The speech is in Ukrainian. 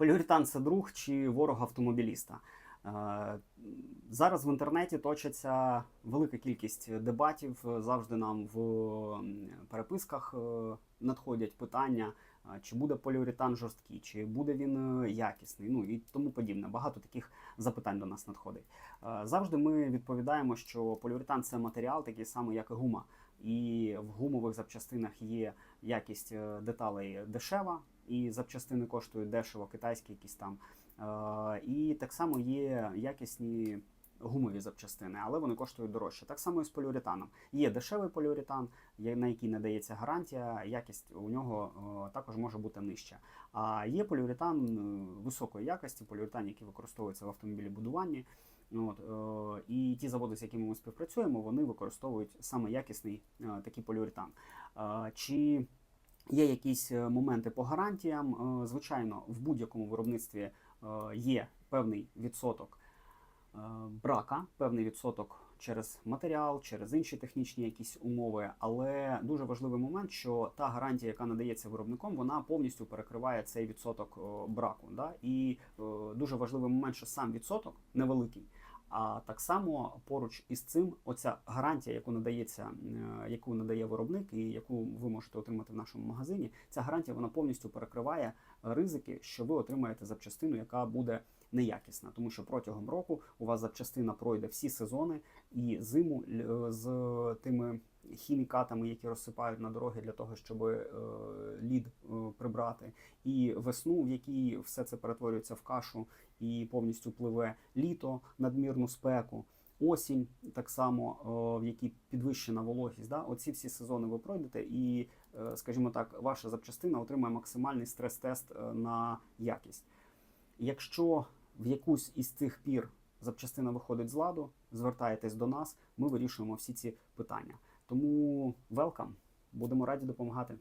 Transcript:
Поліуретан це друг чи ворог автомобіліста. Е, Зараз в інтернеті точиться велика кількість дебатів. Завжди нам в переписках е, надходять питання, е, чи буде поліуретан жорсткий, чи буде він е, якісний, ну і тому подібне. Багато таких запитань до нас надходить. Е, Завжди ми відповідаємо, що поліуретан це матеріал, такий самий, як і гума. І в гумових запчастинах є якість е, деталей дешева, і запчастини коштують дешево, китайські якісь там. Е, І так само є якісні гумові запчастини, але вони коштують дорожче. Так само і з поліуретаном. Є дешевий поліуретан, на який надається гарантія, якість у нього е, також може бути нижча. А є поліуретан е, високої якості, поліуретан, який використовується в автомобілі-будуванні. От, і ті заводи, з якими ми співпрацюємо, вони використовують саме якісний такий поліуретан. Чи є якісь е, моменти по гарантіям? Е, звичайно, в будь-якому виробництві е, є певний відсоток брака, певний відсоток через матеріал, через інші технічні якісь умови. Але дуже важливий момент, що та гарантія, яка надається виробником, вона повністю перекриває цей відсоток браку. Да? І дуже важливий момент, що сам відсоток невеликий. А так само поруч із цим, оця гарантія, яку надається, е, яку надає виробник, і яку ви можете отримати в нашому магазині, ця гарантія вона повністю перекриває ризики, що ви отримаєте запчастину, яка буде неякісна, тому що протягом року у вас запчастина пройде всі сезони і зиму з тими хімікатами, які розсипають на дороги для того, щоб е, лід е, прибрати, і весну, в якій все це перетворюється в кашу і повністю пливе літо, надмірну спеку. Осінь так само, е, в якій підвищена вологість. Да? Оці всі сезони ви пройдете, і, скажімо так, ваша запчастина отримає максимальний стрес-тест на якість. Якщо в якусь із цих пір запчастина виходить з ладу, звертаєтесь до нас, ми вирішуємо всі ці питання. Тому welcome, будемо раді допомагати.